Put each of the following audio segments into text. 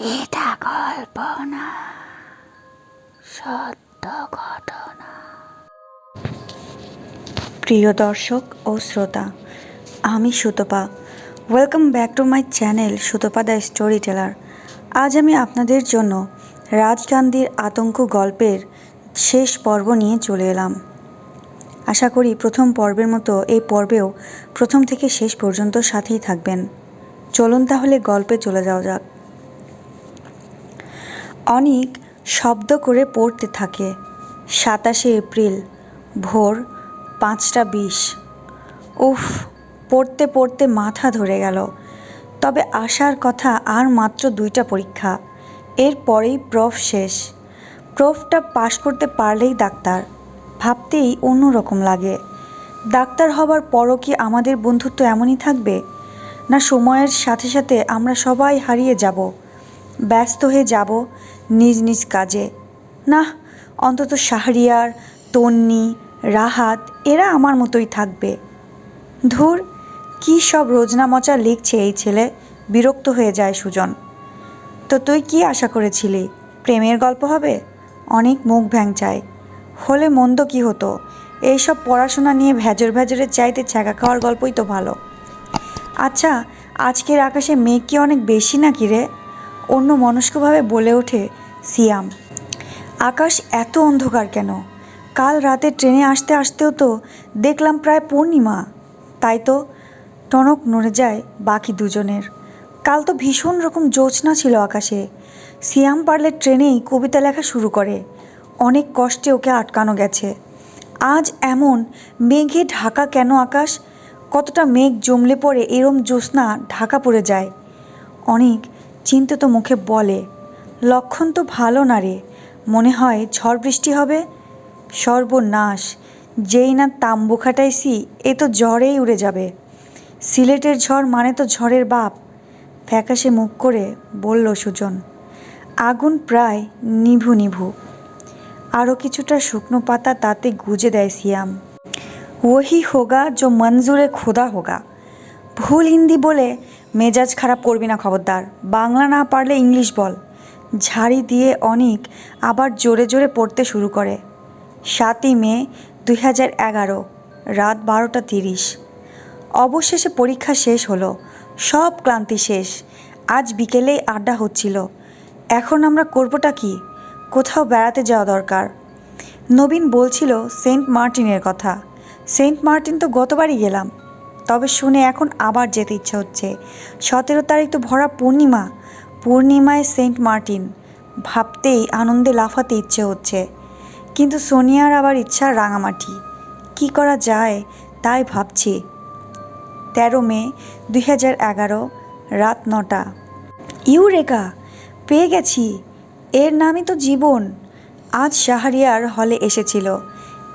এটা কল্পনা, সত্য ঘটনা। প্রিয় দর্শক ও শ্রোতা, আমি Sutapa. Welcome back to my channel Sutapa the story teller আজ আমি আপনাদের জন্য রাজ গান্ধীর আতঙ্ক গল্পের শেষ পর্ব নিয়ে চলে এলাম। আশা করি প্রথম পর্বের মতো এই পর্বেও প্রথম থেকে শেষ পর্যন্ত সাথেই থাকবেন। চলুন তাহলে গল্পে চলে যাওয়া যাক। অনিক শব্দ করে পড়তে থাকে। সাতাশে এপ্রিল, ভোর পাঁচটা বিশ। উফ, পড়তে পড়তে মাথা ধরে গেল। তবে আসার কথা আর মাত্র দুইটা পরীক্ষা। এরপরেই প্রফ শেষ। প্রফটা পাশ করতে পারলেই ডাক্তার। ভাবতেই অন্যরকম লাগে। ডাক্তার হবার পরও কি আমাদের বন্ধুত্ব এমনই থাকবে? না সময়ের সাথে সাথে আমরা সবাই হারিয়ে যাব? ব্যস্ত হয়ে যাব? নিজ নিজ কাজে। না অন্তত শাহরিয়ার, তন্নি, রাহাত, এরা আমার মতোই থাকবে। ধুর, কী সব রোজনা মচা লিখছে এই ছেলে, বিরক্ত হয়ে যায় সুজন। তো তুই কি আশা করেছিলি? প্রেমের গল্প হবে? অনেক মুখ ভ্যাংচায়। হলে মন্দ কি হতো? এইসব পড়াশোনা নিয়ে ভেজর ভেজরের চাইতে ছ্যাঁকা খাওয়ার গল্পই তো ভালো। আচ্ছা আজকের আকাশে মেঘ কি অনেক বেশি নাকি রে? অন্য মনস্কভাবে বলে ওঠে, সিয়াম, আকাশ এত অন্ধকার কেন? কাল রাতে ট্রেনে আসতে আসতেও তো দেখলাম প্রায় পূর্ণিমা। তাই তো টনক নড়ে যায় বাকি দুজনের। কাল তো ভীষণ রকম জোছনা ছিল আকাশে। সিয়াম পারলে ট্রেনেই কবিতা লেখা শুরু করে। অনেক কষ্টে ওকে আটকানো গেছে। আজ এমন মেঘে ঢাকা কেন আকাশ? কতটা মেঘ জমলে পড়ে এরম জ্যোৎস্না ঢাকা পড়ে যায়। অনেক চিন্তিত মুখে বলে, লক্ষণ তো ভালো না রে, মনে হয় ঝড় বৃষ্টি হবে? সর্বনাশ, যেই না তাম্বু খাটাইছি, এ তো ঝড়েই উড়ে যাবে। সিলেটের ঝড় মানে তো ঝড়ের বাপ। ফ্যাকাশে মুখ করে বলল সুজন, আগুন প্রায় নিভু নিভু। আরও কিছুটা শুকনো পাতা তাতে গুজে দেয় সিয়াম। ওহি হোগা যো মঞ্জুরে খোদা হোগা। ভুল হিন্দি বলে মেজাজ খারাপ করবি না, খবরদার। বাংলা না পারলে ইংলিশ বল। ঝাড়ি দিয়ে অনেক আবার জোরে জোরে পড়তে শুরু করে। সাতই মে, দুই হাজার এগারো, রাত বারোটা তিরিশ। অবশেষে পরীক্ষা শেষ হলো। সব ক্লান্তি শেষ। আজ বিকেলেই আড্ডা হচ্ছিল। এখন আমরা করবোটা কি? কোথাও বেড়াতে যাওয়া দরকার। নবীন বলছিল, সেন্ট মার্টিনের কথা। সেন্ট মার্টিন তো গতবারই গেলাম। তবে শুনে এখন আবার যেতে ইচ্ছা হচ্ছে। সতেরো তারিখ তো ভরা পূর্ণিমা। পূর্ণিমায় সেন্ট মার্টিন। ভাবতেই, আনন্দে লাফাতে ইচ্ছে হচ্ছে। কিন্তু সোনিয়ার আবার ইচ্ছা রাঙামাটি। কি করা যায়, তাই ভাবছি। তেরো মে দুই হাজার এগারো, রাত নটা। ইউরেকা পেয়ে গেছি। এর নামই তো জীবন। আজ শাহরিয়ার হলে এসেছিল।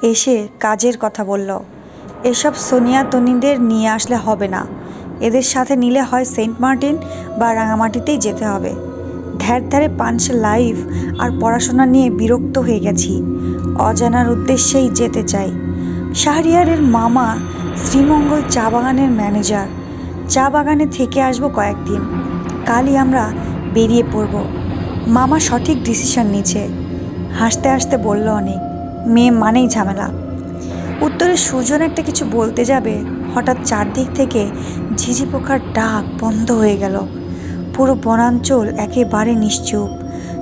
এসে কাজের কথা বলল। এসব সোনিয়া তনিদের নিয়ে আসলে হবে না। এদের সাথে নিলে হয় সেন্ট মার্টিন বা রাঙামাটিতেই যেতে হবে। ধ্যার ধ্যারে পাঞ্চে লাইফ আর পড়াশোনা নিয়ে বিরক্ত হয়ে গেছি। অজানার উদ্দেশ্যেই যেতে চাই। শাহরিয়ারের মামা শ্রীমঙ্গল চা বাগানের ম্যানেজার। চা বাগানে থেকে আসব কয়েকদিন। কালই আমরা বেরিয়ে পড়ব। মামা সঠিক ডিসিশন নিচ্ছে হাসতে হাসতে বলল অনেক। মেয়ে মানেই ঝামেলা। উত্তরে সুজন একটা কিছু বলতে যাবে, হঠাৎ চারদিক থেকে ঝিঝি পোকার ডাক বন্ধ হয়ে গেল। পুরো বনাঞ্চল একেবারে নিশ্চুপ,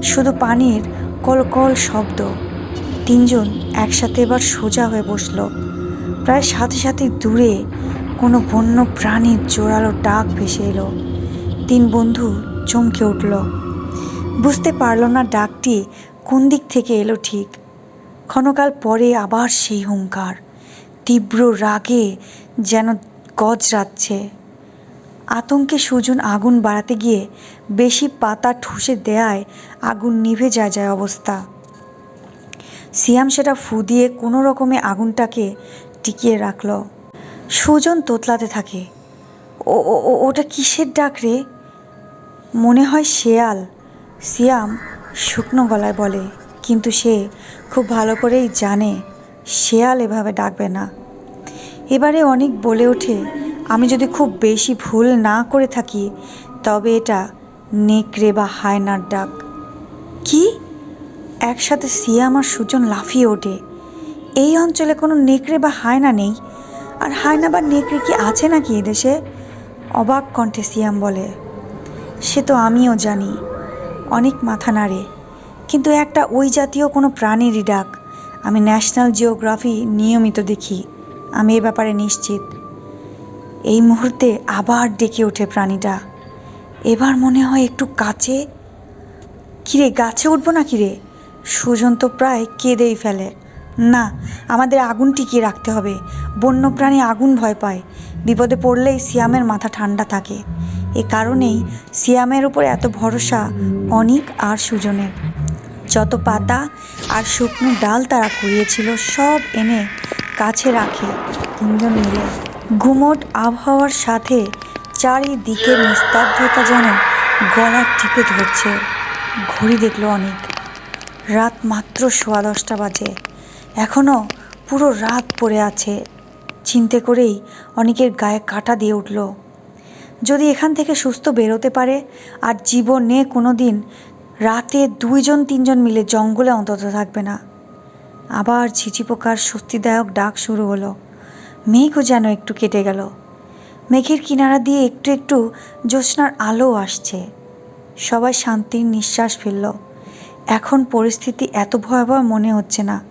শুধু পানির কলকল শব্দ। তিনজন একসাথে এবার সোজা হয়ে বসল। প্রায় সাথে সাথে দূরে কোনো বন্য প্রাণীর জোরালো ডাক ভেসে এলো। তিন বন্ধু চমকে উঠল। বুঝতে পারল না ডাকটি কোন দিক থেকে এলো ঠিক। ক্ষণকাল পরে আবার সেই হুঙ্কার। তীব্র রাগে যেন গজরাচ্ছে। আতঙ্কে সুজন আগুন বাড়াতে গিয়ে বেশি পাতা ঠুসে দেয়ায় আগুন নিভে যায় যায় অবস্থা। সিয়াম সেটা ফু দিয়ে কোনো রকমে আগুনটাকে টিকিয়ে রাখল। সুজন তোতলাতে থাকে। ও, ওটা কিসের ডাক রে? মনে হয় শেয়াল। সিয়াম শুকনো গলায় বলে। কিন্তু সে খুব ভালো করেই জানে, শেয়াল এভাবে ডাকবে না। এবারে অনেক বলে ওঠে, আমি যদি খুব বেশি ভুল না করে থাকি, তবে এটা নেকড়ে বা হায়নার ডাক। কি? একসাথে সিয়াম আর সুজন লাফিয়ে ওঠে। এই অঞ্চলে কোনো নেকড়ে বা হায়না নেই। আর হায়না বা নেকড়ে কি আছে নাকি এদেশে? অবাক কণ্ঠে সিয়াম বলে, সে তো আমিও জানি, অনেক মাথা নাড়ে। কিন্তু একটা ওই জাতীয় কোনো প্রাণীরই ডাক, আমি ন্যাশনাল জিওগ্রাফি নিয়মিত দেখি। আমি এ ব্যাপারে নিশ্চিত। এই মুহূর্তে আবার ডেকে ওঠে প্রাণীটা। এবার মনে হয় একটু কাছে। কিরে, গাছে উঠবো না কিরে সুজন তো প্রায় কেঁদেই ফেলে। না, আমাদের আগুন টিকিয়ে রাখতে হবে। বন্যপ্রাণী আগুন ভয় পায়। বিপদে পড়লেই সিয়ামের মাথা ঠান্ডা থাকে। এ কারণেই সিয়ামের উপর এত ভরসা অনিক আর সুজনের। যত পাতা আর শুকনো ডাল তারা কুড়িয়েছিল সব এনে কাছে রাখে। তিনজন মিলে ঘুমট আবহাওয়ার সাথে চারিদিকে নিস্তব্ধতা যেন গলা টিপে ধরছে। ঘড়ি দেখল অনেক। রাত মাত্র সোয়া দশটা বাজে। এখনও পুরো রাত পড়ে আছে। চিনতে করেই অনেকের গায়ে কাটা দিয়ে উঠল। যদি এখান থেকে সুস্থ বেরোতে পারে, আর জীবনে কোনো দিন রাতে দুইজন, তিনজন মিলে জঙ্গলে অন্তত থাকবে না। আবার ঝিঝি পোকার স্বস্তিদায়ক ডাক শুরু হলো। মেঘও যেন একটু কেটে গেল। মেঘের কিনারা দিয়ে একটু একটু জ্যোৎস্নার আলো আসছে। সবাই শান্তির নিঃশ্বাস ফেলল। এখন পরিস্থিতি এত ভয়াবহ মনে হচ্ছে না।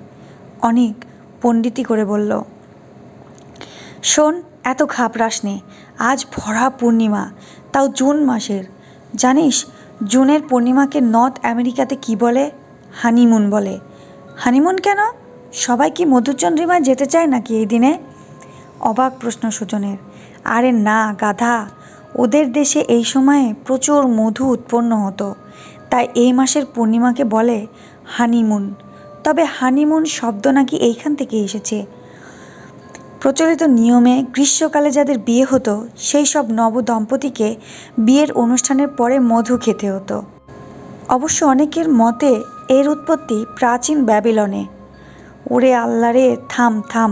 অনেক পণ্ডিতি করে বলল, শোন, এত ঘাবড়াস নে। আজ ভরা পূর্ণিমা, তাও জুন মাসের। জানিস, জুনের পূর্ণিমাকে নর্থ আমেরিকাতে কি বলে? হানিমুন বলে। হানিমুন কেন? সবাই কি মধুচন্দ্রিমায় যেতে চায় নাকি এই দিনে? অবাক প্রশ্ন সুজনের। আরে না, গাধা। ওদের দেশে এই সময়ে প্রচুর মধু উৎপন্ন হতো। তাই এই মাসের পূর্ণিমাকে বলে হানিমুন। তবে হানিমুন শব্দ নাকি এইখান থেকে এসেছে? প্রচলিত নিয়মে গ্রীষ্মকালে যাদের বিয়ে হতো, সেই সব নবদম্পতিকে বিয়ের অনুষ্ঠানের পরে মধু খেতে হতো। অবশ্য অনেকের মতে এর উৎপত্তি প্রাচীন ব্যাবিলনে। ওরে আল্লারে থাম থাম।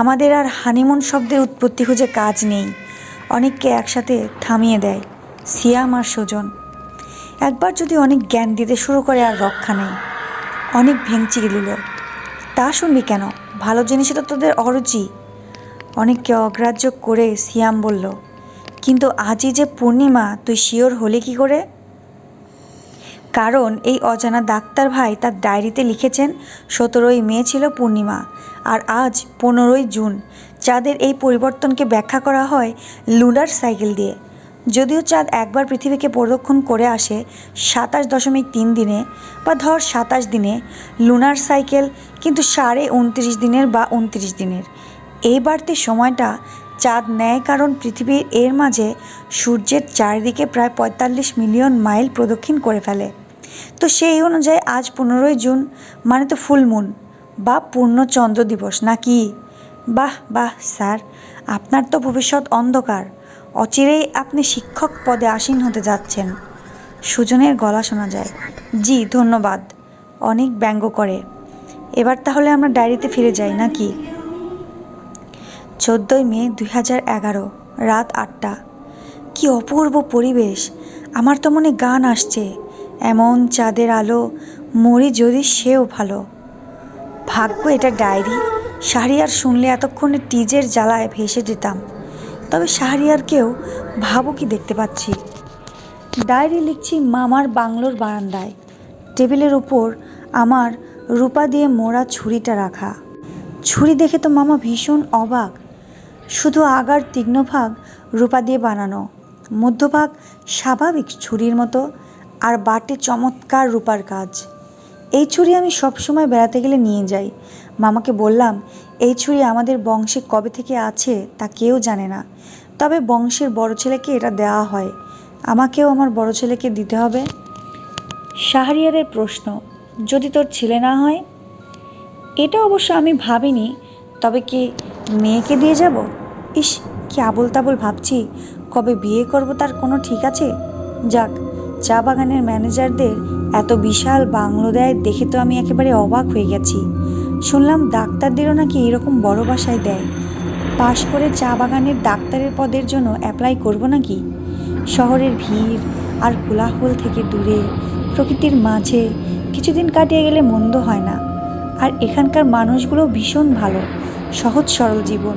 আমাদের আর হানিমুন শব্দের উৎপত্তি খুঁজে কাজ নেই। অনেককে একসাথে থামিয়ে দেয়, সিয়াম আর সুজন। একবার যদি অনেক জ্ঞান দিতে শুরু করে আর রক্ষা নেই, অনেক ভেঙচি দিল। তা শুনবি কেন? ভালো জিনিসে তো তোদের অরুচি। অনেককে অগ্রাহ্য করে সিয়াম বলল, কিন্তু আজই যে পূর্ণিমা, তুই শিওর হলে কি করে? কারণ এই অজানা ডাক্তার ভাই তার ডায়েরিতে লিখেছেন, সতেরোই মে ছিল পূর্ণিমা আর আজ পনেরোই জুন। চাঁদের এই পরিবর্তনকে ব্যাখ্যা করা হয় লুনার সাইকেল দিয়ে। যদিও চাঁদ একবার পৃথিবীকে প্রদক্ষিণ করে আসে সাতাশ দশমিক তিন দিনে বা ধর সাতাশ দিনে লুনার সাইকেল, কিন্তু সাড়ে উনত্রিশ দিনের বা উনত্রিশ দিনের। এই বাড়তি সময়টা চাঁদ নেয় কারণ পৃথিবীর এর মাঝে সূর্যের চারিদিকে প্রায় পঁয়তাল্লিশ মিলিয়ন মাইল প্রদক্ষিণ করে ফেলে। তো সেই অনুযায়ী আজ পনেরোই জুন মানে তো ফুলমুন বা পূর্ণচন্দ্র দিবস নাকি? বাহ বাহ, স্যার, আপনার তো ভবিষ্যৎ অন্ধকার, অচিরেই আপনি শিক্ষক পদে আসীন হতে যাচ্ছেন। সুজনের গলা শোনা যায়। জি, ধন্যবাদ, অনেক ব্যঙ্গ করে। এবার তাহলে আমরা ডায়েরিতে ফিরে যাই নাকি? চোদ্দোই মে দুই হাজার এগারো, রাত আটটা। কি অপূর্ব পরিবেশ, আমার তো মনে গান আসছে। এমন চাঁদের আলো, মরি যদি সেও ভালো। ভাগ্য এটা ডায়েরি, শাহরিয়ার শুনলে এতক্ষণে টিজের জ্বালায় ভেসে যেতাম। তবে শাহরিয়ারকেও ভাবো কি দেখতে পাচ্ছি। ডায়েরি লিখছি মামার বাংলোর বারান্দায়। টেবিলের উপর আমার রূপা দিয়ে মোড়া ছুরিটা রাখা। ছুরি দেখে তো মামা ভীষণ অবাক। শুধু আগার তীক্ষ্ণভাগ রূপা দিয়ে বানানো। মধ্যভাগ স্বাভাবিক ছুরির মতো। আর বাটে চমৎকার রূপার কাজ। এই ছুরি আমি সবসময় বেড়াতে গেলে নিয়ে যাই। মামাকে বললাম, এই ছুরি আমাদের বংশে কবে থেকে আছে তা কেউ জানে না। তবে বংশের বড় ছেলেকে এটা দেওয়া হয়। আমাকেও আমার বড় ছেলেকে দিতে হবে? শাহরিয়ারের প্রশ্ন, যদি তোর ছেলে না হয়? এটা অবশ্য আমি ভাবিনি, তবে কি মেয়েকে দিয়ে যাব? ইস, কি আবল তাবল ভাবছি। কবে বিয়ে করব তার কোনো ঠিক আছে? যাক চা বাগানের ম্যানেজারদের এত বিশাল বাংলো দেয় দেখে তো আমি একেবারে অবাক হয়ে গেছি। শুনলাম ডাক্তারদেরও নাকি এরকম বড় বাসায় দেয়। পাশ করে চা বাগানের ডাক্তারের পদের জন্য অ্যাপ্লাই করব নাকি? শহরের ভিড় আর কোলাহল থেকে দূরে, প্রকৃতির মাঝে কিছুদিন কাটিয়ে গেলে মন্দ হয় না। আর এখানকার মানুষগুলো ভীষণ ভালো, সহজ সরল জীবন।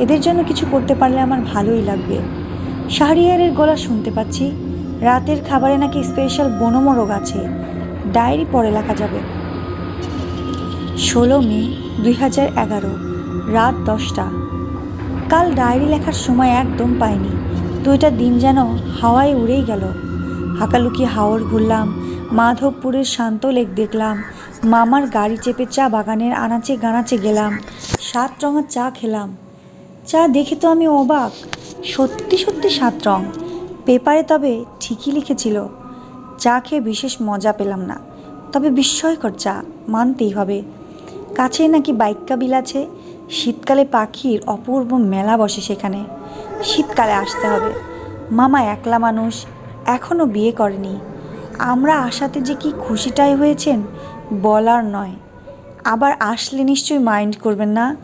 এদের জন্য কিছু করতে পারলে আমার ভালোই লাগবে। শাহরিয়ারের গলা শুনতে পাচ্ছি। রাতের খাবারে নাকি স্পেশাল বনমোরগ আছে। ডায়েরি পরে লেখা যাবে। ষোলো মে দুই হাজার এগারো, রাত দশটা। কাল ডায়েরি লেখার সময় একদম পাইনি। দুইটা দিন যেন হাওয়ায় উড়েই গেল। হাকালুকি হাওর ঘুরলাম, মাধবপুরের শান্ত লেক দেখলাম, মামার গাড়ি চেপে চা বাগানের আনাচে গানাচে গেলাম, সাত রঙের চা খেলাম। চা দেখে তো আমি অবাক। সত্যি সত্যি সাত রং। পেপারে তবে ঠিকই লিখেছিল, চা খেয়ে বিশেষ মজা পেলাম না। তবে বিস্ময়কর চা, মানতেই হবে। কাছে নাকি বাইক্কা বিল আছে? শীতকালে পাখির অপূর্ব মেলা বসে সেখানে। শীতকালে আসতে হবে। মামা একলা মানুষ এখনও বিয়ে করেনি। আমরা আসাতে যে কি খুশিটাই হয়েছেন, বলার নয়। আবার আসলে নিশ্চয়ই মাইন্ড করবেন না।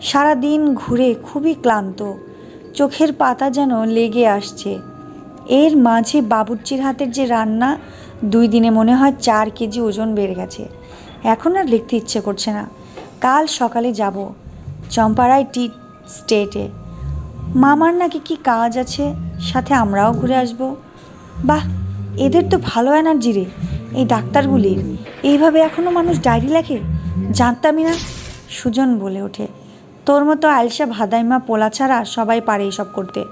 সারা দিন ঘুরে খুবই ক্লান্ত। চোখের পাতা যেন লেগে আসছে। এর মাঝে বাবুর্চির হাতের যে রান্না, দুই দিনে মনে হয় চার কেজি ওজন বেড়ে গেছে। এখন আর লিখতে ইচ্ছে করছে না। কাল সকালে যাব চম্পাড়ায় টি স্টেটে। মামার নাকি কি কাজ আছে? সাথে আমরাও ঘুরে আসব। বাহ, এদের তো ভালো এনার্জি রে। এই ডাক্তারগুলির। এইভাবে এখনও মানুষ ডায়েরি লেখে? জানতামই না। সুজন বলে ওঠে, তোর মতো আলসা ভাদাইমা, পোলা ছাড়া সবাই পারে এসব করতে।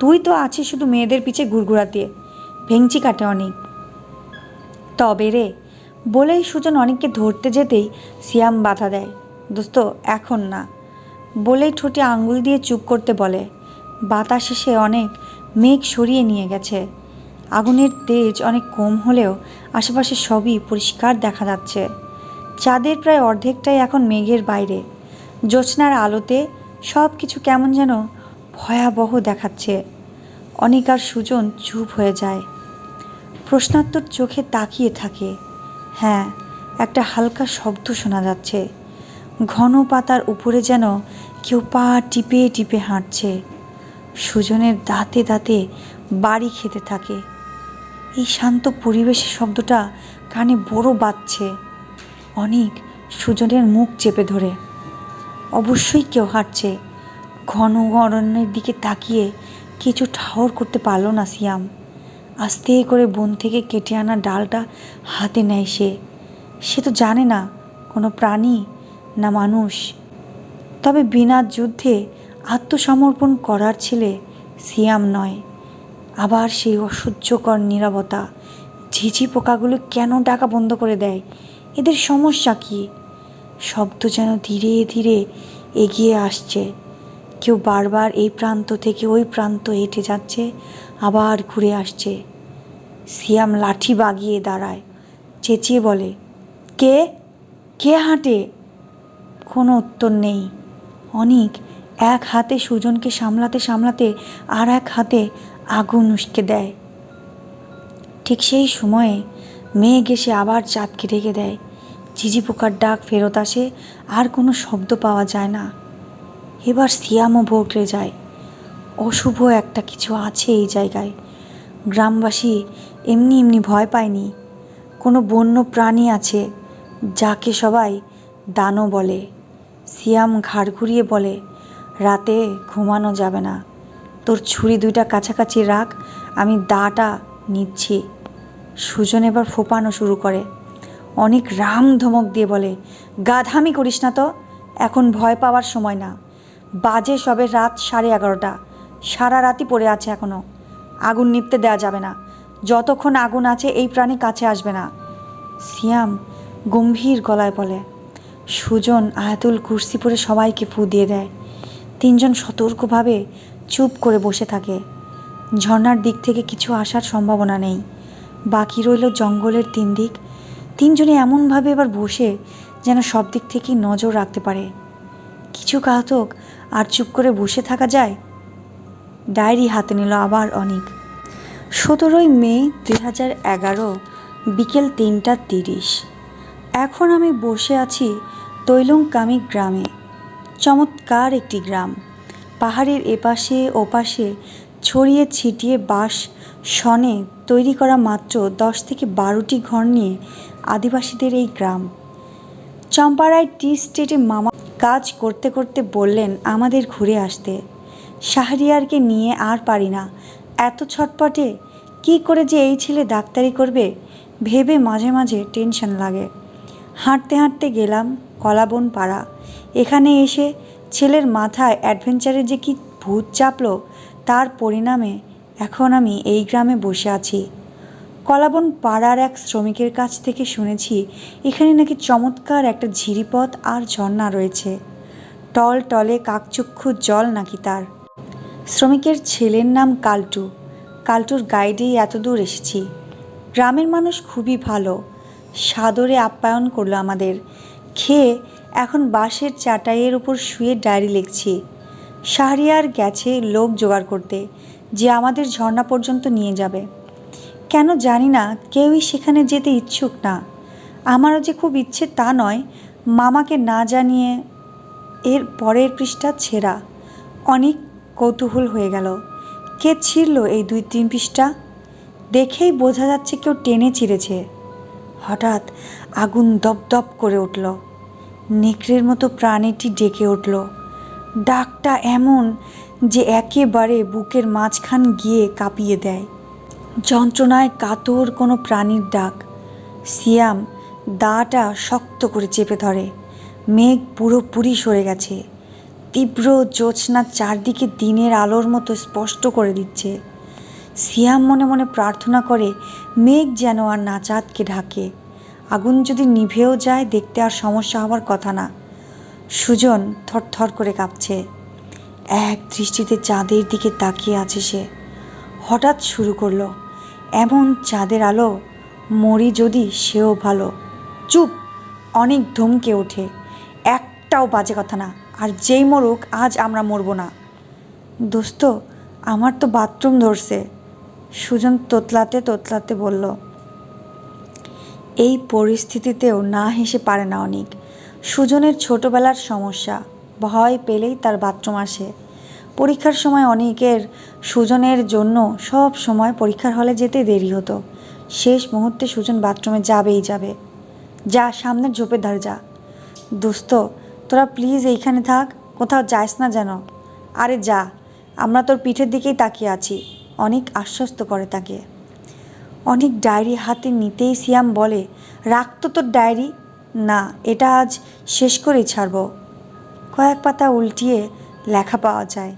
তুই তো আছিস শুধু মেয়েদের পিছে ঘুরঘুরাতে। ভেংচি কাটে অনেক। তবে রে, বলেই সুজন অনেককে ধরতে যেতেই সিয়াম বাধা দেয়। দোস্ত, এখন না। বলেই ঠোঁটে আঙ্গুল দিয়ে চুপ করতে বলে। বাতাস এসে অনেক মেঘ সরিয়ে নিয়ে গেছে। আগুনের তেজ অনেক কম হলেও আশেপাশে সবই পরিষ্কার দেখা যাচ্ছে। চাঁদের প্রায় অর্ধেকটাই এখন মেঘের বাইরে। জ্যোৎস্নার আলোতে সব কিছু কেমন যেন ভয়াবহ দেখাচ্ছে। অনেক আর সুজন চুপ হয়ে যায়। প্রশ্নাত্তর চোখে তাকিয়ে থাকে। হ্যাঁ একটা হালকা শব্দ শোনা যাচ্ছে। ঘন পাতার উপরে যেন কেউ পা টিপে টিপে হাঁটছে। সুজনের দাঁতে দাঁতে বাড়ি খেতে থাকে। এই শান্ত পরিবেশে শব্দটা কানে বড় বাজছে। অনেক সুজনের মুখ চেপে ধরে। অবশ্যই কেউ হাঁটছে। ঘন অরণ্যের দিকে তাকিয়ে কিছু ঠাহর করতে পারল না সিয়াম। আস্তে করে বন থেকে কেটে আনা ডালটা হাতে নেয় সে। সে তো জানে না, কোনো প্রাণী না মানুষ। তবে বিনা যুদ্ধে আত্মসমর্পণ করার ছেলে সিয়াম নয়। আবার সেই অসহ্যকর নীরবতা, ঝিঝি পোকাগুলো কেন ডাকা বন্ধ করে দেয়? এদের সমস্যা কী? শব্দ যেন ধীরে ধীরে এগিয়ে আসছে। কেউ বারবার এই প্রান্ত থেকে ওই প্রান্ত হেঁটে যাচ্ছে, আবার ঘুরে আসছে। সিয়াম লাঠি বাগিয়ে দাঁড়ায়, চেঁচিয়ে বলে, কে? কে হাঁটে? কোনো উত্তর নেই। অনেক এক হাতে সুজনকে সামলাতে সামলাতে আর এক হাতে আগুন উস্কে দেয়। ঠিক সেই সময়ে মেঘ এসে আবার চাঁদকে ঢেকে দেয়। ঝিঝি পোকার ডাক ফেরত আসে, আর কোনো শব্দ পাওয়া যায় না। এবার সিয়ামও ভোগড়ে যায়। অশুভ একটা কিছু আছে এই জায়গায়। গ্রামবাসী এমনি এমনি ভয় পায়নি। কোনো বন্য প্রাণী আছে, যাকে সবাই দানো বলে। সিয়াম ঘাড় ঘুরিয়ে বলে, রাতে ঘুমানো যাবে না। তোর ছুরি দুইটা কাছাকাছি রাখ, আমি দাটা নিচ্ছি। সুজন এবার ফোপানো শুরু করে। অনেক রাম ধমক দিয়ে বলে, গাধামি করিস না তো, এখন ভয় পাওয়ার সময় না। বাজে সবে রাত সাড়ে এগারোটা। সারা রাতই পড়ে আছে এখনও আগুন নিপতে দেওয়া যাবে না। যতক্ষণ আগুন আছে, এই প্রাণী কাছে আসবে না। সিয়াম গম্ভীর গলায় বলে, সুজন আয়াতুল কুর্সি পরে সবাইকে ফু দিয়ে দেয়। তিনজন সতর্কভাবে চুপ করে বসে থাকে। ঝর্ণার দিক থেকে কিছু আসার সম্ভাবনা নেই। বাকি রইল জঙ্গলের তিন দিক। তিনজনে এমনভাবে এবার বসে যেন সব দিক থেকেই নজর রাখতে পারে। কিছু ঘাতক আর চুপ করে বসে থাকা যায়? ডায়েরি হাতে নিল আবার অনেক। সতেরোই মে দুই হাজার এগারো, বিকেল তিনটা তিরিশ। এখন আমি বসে আছি তৈলংকামি গ্রামে। চমৎকার একটি গ্রাম। পাহাড়ের এপাশে ওপাশে ছড়িয়ে ছিটিয়ে বাঁশ সনে তৈরি করা মাত্র দশ থেকে বারোটি ঘর নিয়ে আদিবাসীদের এই গ্রাম। চম্পারায় টি স্টেটে মামা কাজ করতে করতে বললেন আমাদের ঘুরে আসতে। শাহরিয়ারকে নিয়ে আর পারি না। এত ছটপটে কি করে যে এই ছেলে ডাক্তারি করবে, ভেবে মাঝে মাঝে টেনশন লাগে। হাঁটতে হাঁটতে গেলাম কলাবন পাড়া এখানে এসে ছেলের মাথায় অ্যাডভেঞ্চারে যে কি ভূত চাপলো, তার পরিণামে এখন আমি এই গ্রামে বসে আছি। কলাবন পাড়ার এক শ্রমিকের কাছ থেকে শুনেছি, এখানে নাকি চমৎকার একটা ঝিরিপথ আর ঝর্ণা রয়েছে। টল টলে কাকচক্ষু জল নাকি তার। শ্রমিকের ছেলের নাম কালটু। কালটুর গাইডেই এত দূর এসেছি। গ্রামের মানুষ খুবই ভালো। সাদরে আপ্যায়ন করল আমাদের। খেয়ে এখন বাঁশের চাটাইয়ের উপর শুয়ে ডায়েরি লিখছি। শাহরিয়ার গেছে লোক জোগাড় করতে, যে আমাদের ঝর্ণা পর্যন্ত নিয়ে যাবে। কেন জানি না, কেউই সেখানে যেতে ইচ্ছুক না। আমারও যে খুব ইচ্ছে তা নয়, মামাকে না জানিয়ে এর পরের পৃষ্ঠা ছেঁড়া। অনেক কৌতূহল হয়ে গেল। কে ছিঁড়ল এই দুই তিন পৃষ্ঠা? দেখেই বোঝা যাচ্ছে কেউ টেনে ছিঁড়েছে। হঠাৎ আগুন দপদপ করে উঠল। নেকড়ের মতো প্রাণীটি ডেকে উঠল। ডাকটা এমন যে একেবারে বুকের মাঝখান গিয়ে কাঁপিয়ে দেয়। যন্ত্রণায় কাতর কোনো প্রাণীর ডাক। সিয়াম দাটা শক্ত করে চেপে ধরে। মেঘ পুরোপুরি সরে গেছে। তীব্র জ্যোৎস্না চারদিকে দিনের আলোর মতো স্পষ্ট করে দিচ্ছে। সিয়াম মনে মনে প্রার্থনা করে, মেঘ যেন আর না চাঁদকে ঢাকে। আগুন যদি নিভেও যায়, দেখতে আর সমস্যা হওয়ার কথা না। সুজন থরথর করে কাঁপছে। এক দৃষ্টিতে চাঁদের দিকে তাকিয়ে আছে সে। হঠাৎ শুরু করল। এমন চাঁদের আলো, মরি যদি সেও ভালো। চুপ, অনেক ধমকে ওঠে, একটাও বাজে কথা না, আর যেই মরুক আজ আমরা মরবো না। দোস্ত, আমার তো বাথরুম ধরছে, সুজন তোতলাতে তোতলাতে বলল। এই পরিস্থিতিতেও না হেসে পারে না অনেক। সুজনের ছোটবেলার সমস্যা, ভয় পেলেই তার বাথরুম আসে। পরীক্ষার সময় অনেকের সুজনের জন্য সব সময় পরীক্ষার হলে যেতে দেরি হতো। শেষ মুহূর্তে সুজন বাথরুমে যাবেই যাবে। যা সামনের ঝোপের ধারে যা। দোস্ত, তোরা প্লিজ এইখানে থাক, কোথাও যাস না যেন। আরে যা, আমরা তোর পিঠের দিকেই তাকিয়ে আছি। অনেক আশ্বস্ত করে তাকে। অনেক ডায়েরি হাতে নিতেই সিয়াম বলে রাখতো তোর ডায়েরি। না, এটা আজ শেষ করেই ছাড়বো। কয়েক পাতা উল্টিয়ে লেখা পাওয়া যায়।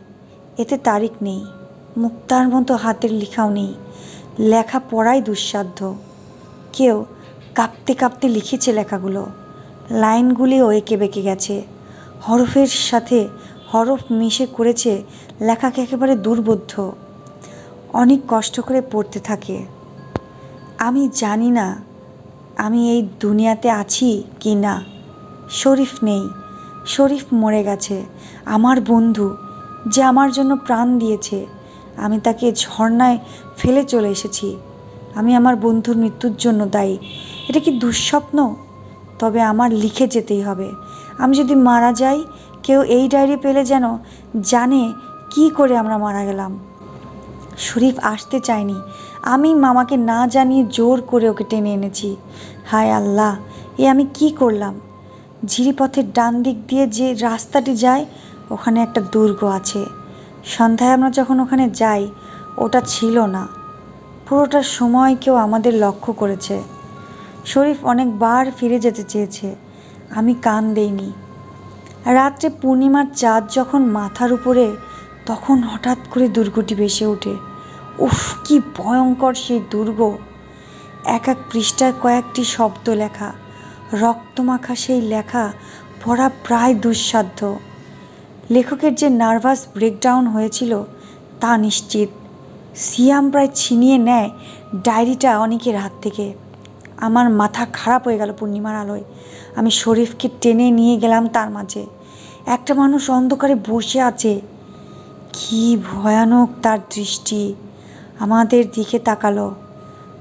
এতে তারিখ নেই, মুক্তার মতো হাতের লেখাও নেই, লেখা পড়াই দুঃসাধ্য। কেউ কাঁপতে কাঁপতে লিখেছে লেখাগুলো লাইনগুলিও এঁকে বেঁকে গেছে, হরফের সাথে হরফ মিশে করেছে লেখাকে একেবারে দুর্বোধ্য। অনেক কষ্ট করে পড়তে থাকে। আমি জানি না আমি এই দুনিয়াতে আছি কি না। শরীফ নেই, শরীফ মরে গেছে, আমার বন্ধু যে আমার জন্য প্রাণ দিয়েছে। আমি তাকে ঝর্ণায় ফেলে চলে এসেছি। আমি আমার বন্ধুর মৃত্যুর জন্য দায়ী। এটা কি দুঃস্বপ্ন? তবে আমার লিখে যেতেই হবে। আমি যদি মারা যাই, কেউ এই ডায়েরি পেলে যেন জানে কি করে আমরা মারা গেলাম। শরীফ আসতে চায়নি। আমি মামাকে না জানিয়ে জোর করে ওকে টেনে এনেছি। হায় আল্লাহ, এ আমি কি করলাম? ঝিরিপথের ডান দিক দিয়ে যে রাস্তাটি যায় ওখানে একটা দুর্গ আছে। সন্ধ্যায় আমরা যখন ওখানে যাই, ওটা ছিল না। পুরোটা সময় কেউ আমাদের লক্ষ্য করেছে। শরীফ অনেকবার ফিরে যেতে চেয়েছে। আমি কান দেইনি। রাত্রে পূর্ণিমার চাঁদ যখন মাথার উপরে, তখন হঠাৎ করে দুর্গটি ভেসে ওঠে। উফ, কি ভয়ঙ্কর সেই দুর্গ। এক এক পৃষ্ঠায় কয়েকটি শব্দ লেখা। রক্তমাখা সেই লেখা পড়া প্রায় দুঃসাধ্য। লেখকের যে নার্ভাস ব্রেকডাউন হয়েছিল তা নিশ্চিত। সিয়াম প্রায় ছিনিয়ে নেয় ডায়েরিটা অনেকের হাত থেকে। আমার মাথা খারাপ হয়ে গেল পূর্ণিমার আলোয়। আমি শরীফকে টেনে নিয়ে গেলাম তার মাঝে। একটা মানুষ অন্ধকারে বসে আছে। কি ভয়ানক তার দৃষ্টি। আমাদের দিকে তাকালো।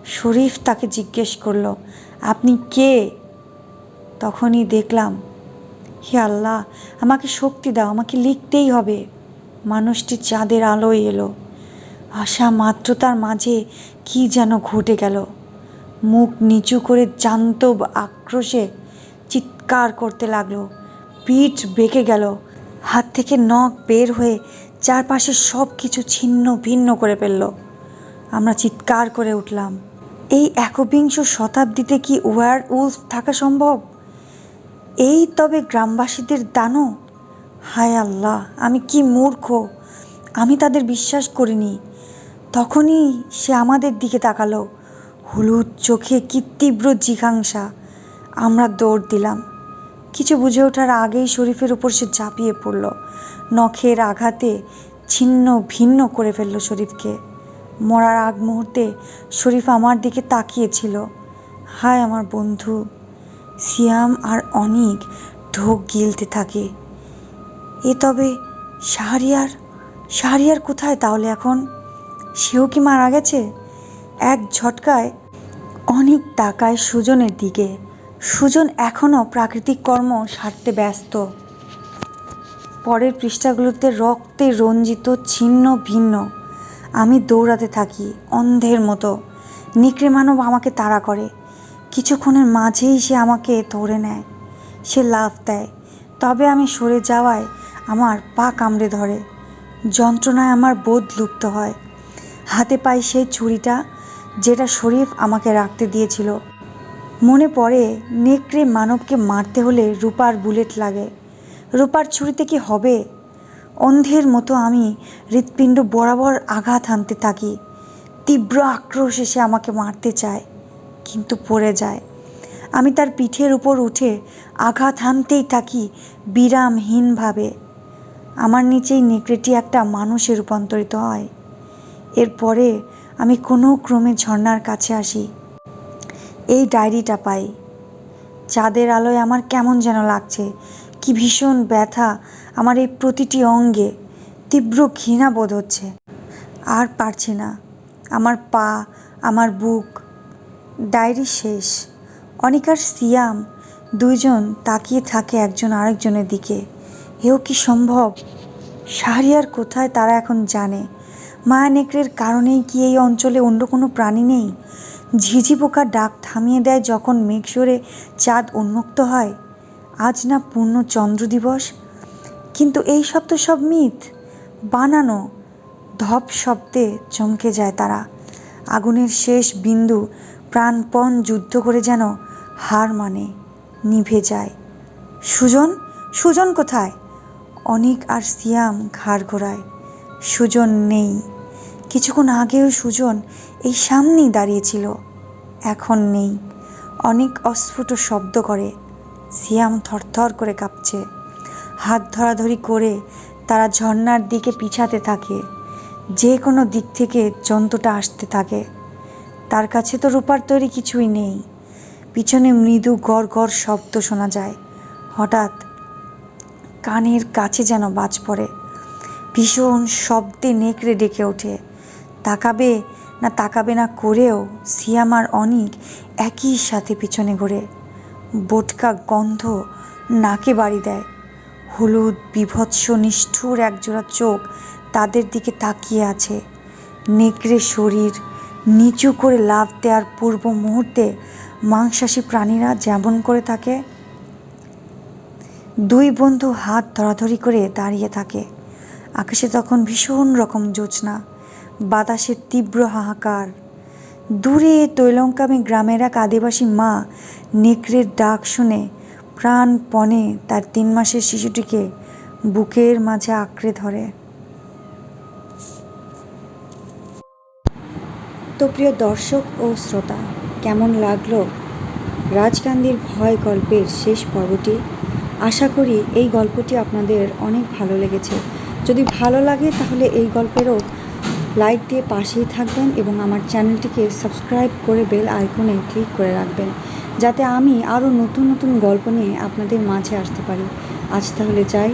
শরীফ তাকে জিজ্ঞেস করল, আপনি কে? তখনই দেখলাম হে আল্লাহ, আমাকে শক্তি দাও, আমাকে লিখতেই হবে। মানুষটি চাঁদের আলোয় এলো। আসা মাত্র তার মাঝে কি যেন ঘটে গেল। মুখ নিচু করে জান্তব আক্রোশে চিৎকার করতে লাগল। পিঠ বেঁকে গেল। হাত থেকে নখ বের হয়ে চারপাশে সব কিছু ছিন্ন ভিন্ন করে ফেলল। আমরা চিৎকার করে উঠলাম। এই একবিংশ শতাব্দীতে কি ওয়ার উলফ থাকা সম্ভব? এই তবে গ্রামবাসীদের দানো হায় আল্লাহ, আমি কি মূর্খ? আমি তাদের বিশ্বাস করিনি। তখনই সে আমাদের দিকে তাকালো। হলুদ চোখে কি তীব্র জিঘাংসা। আমরা দৌড় দিলাম। কিছু বুঝে ওঠার আগেই শরীফের উপর সে ঝাঁপিয়ে পড়ল। নখের আঘাতে ছিন্ন ভিন্ন করে ফেলল শরীফকে। মরার আগ মুহূর্তে শরীফ আমার দিকে তাকিয়েছিল। হায় আমার বন্ধু! সিয়াম আর অনিক ঢোক গিলতে থাকে। এ তবে শাহরিয়ার শাহরিয়ার কোথায় তাহলে এখন? সেও কি মারা গেছে? এক ঝটকায় অনেক তাকায় সুজনের দিকে। সুজন এখনও প্রাকৃতিক কর্ম সারতে ব্যস্ত। পরের পৃষ্ঠাগুলোতে রক্তে রঞ্জিত ছিন্ন ভিন্ন। আমি দৌড়াতে থাকি অন্ধের মতো। নিকড়ে মানব আমাকে তাড়া করে। কিছুক্ষণের মাঝেই সে আমাকে ধরে নেয়। সে লাফ দেয়। তবে আমি সরে যাওয়ায় আমার পা কামড়ে ধরে। যন্ত্রণায় আমার বোধ লুপ্ত হয়। হাতে পাই সেই ছুরিটা যেটা শরীফ আমাকে রাখতে দিয়েছিল। মনে পড়ে নেকড়ে মানবকে মারতে হলে রূপার বুলেট লাগে। রূপার ছুরিতে কি হবে? অন্ধের মতো আমি হৃৎপিণ্ড বরাবর আঘাত হানতে থাকি। তীব্র আক্রোশ এসে আমাকে মারতে চায়। কিন্তু পড়ে যায়। আমি তার পিঠের উপর উঠে আঘাত হানতেই থাকি বিরামহীনভাবে। আমার নিচেই নেকড়েটি একটা মানুষে রূপান্তরিত হয়। এরপরে আমি কোনো ক্রমে ঝর্নার কাছে আসি। এই ডায়েরিটা পাই। চাঁদের আলোয় আমার কেমন যেন লাগছে। কি ভীষণ ব্যথা আমার এই প্রতিটি অঙ্গে। তীব্র ঘৃণা বোধ হচ্ছে। আর পারছি না। আমার পা, আমার বুক ডায়েরি শেষ। অনিকার সিয়াম দুইজন তাকিয়ে থাকে একজন আরেকজনের দিকে। এও কি সম্ভব? শাহরিয়ার কোথায় তারা এখন জানে। মায়া নেকড়ের কারণেই কি এই অঞ্চলে অন্য কোনো প্রাণী নেই? ঝিঝি পোকার ডাক থামিয়ে দেয় যখন মেঘ সরে চাঁদ উন্মুক্ত হয়। আজ না পূর্ণ চন্দ্র দিবস? কিন্তু এই সব তো সব মিথ। বানানো ধপ শব্দে চমকে যায় তারা। আগুনের শেষ বিন্দু প্রাণপণ যুদ্ধ করে যেন হার মানে নিভে যায়। সুজন সুজন কোথায়? অনিক আর সিয়াম ঘাড় ঘোরায়। সুজন নেই। কিছুক্ষণ আগেও সুজন এই সামনেই দাঁড়িয়েছিল, এখন নেই। অনেক অস্ফুট শব্দ করে। সিয়াম থরথর করে কাঁপছে। হাত ধরাধরি করে তারা ঝর্নার দিকে পিছাতে থাকে। যে কোনো দিক থেকে যন্ত্রটা আসতে থাকে। তার কাছে তো রূপার তৈরি কিছুই নেই। পিছনে মৃদু গড় গড় শব্দ শোনা যায়। হঠাৎ কানের কাছে যেন বাজ পড়ে। ভীষণ শব্দে নেকড়ে ডেকে ওঠে। তাকাবে না তাকাবে না করেও সিয়াম আর অনিক একই সাথে পিছনে ঘোরে। বোটকা গন্ধ নাকে বাড়ি দেয়। হলুদ, বিভৎস, নিষ্ঠুর একজোড়া চোখ তাদের দিকে তাকিয়ে আছে। নেকড়ে শরীর নিচু করে লাভ দেওয়ার পূর্ব মুহূর্তে মাংসাশী প্রাণীরা যেমন করে থাকে, দুই বন্ধু হাত ধরাধরি করে দাঁড়িয়ে থাকে। আকাশে তখন ভীষণ রকম জোছনা বাতাসের তীব্র হাহাকার। দূরে তৈলঙ্কামী গ্রামের এক আদিবাসী মা নেকড়ের ডাক শুনে প্রাণপণে তার তিন মাসের শিশুটিকে বুকের মাঝে আঁকড়ে ধরে। তো প্রিয় দর্শক ও শ্রোতা, কেমন লাগল রাজকান্দির ভয় গল্পের শেষ পর্বটি? আশা করি এই গল্পটি আপনাদের অনেক ভালো লেগেছে। যদি ভালো লাগে তাহলে এই গল্পেরও লাইক দিয়ে পাশেই থাকবেন এবং আমার চ্যানেলটিকে সাবস্ক্রাইব করে বেল আইকনে ক্লিক করে রাখবেন, যাতে আমি আরও নতুন নতুন গল্প নিয়ে আপনাদের মাঝে আসতে পারি। আজ তাহলে যাই।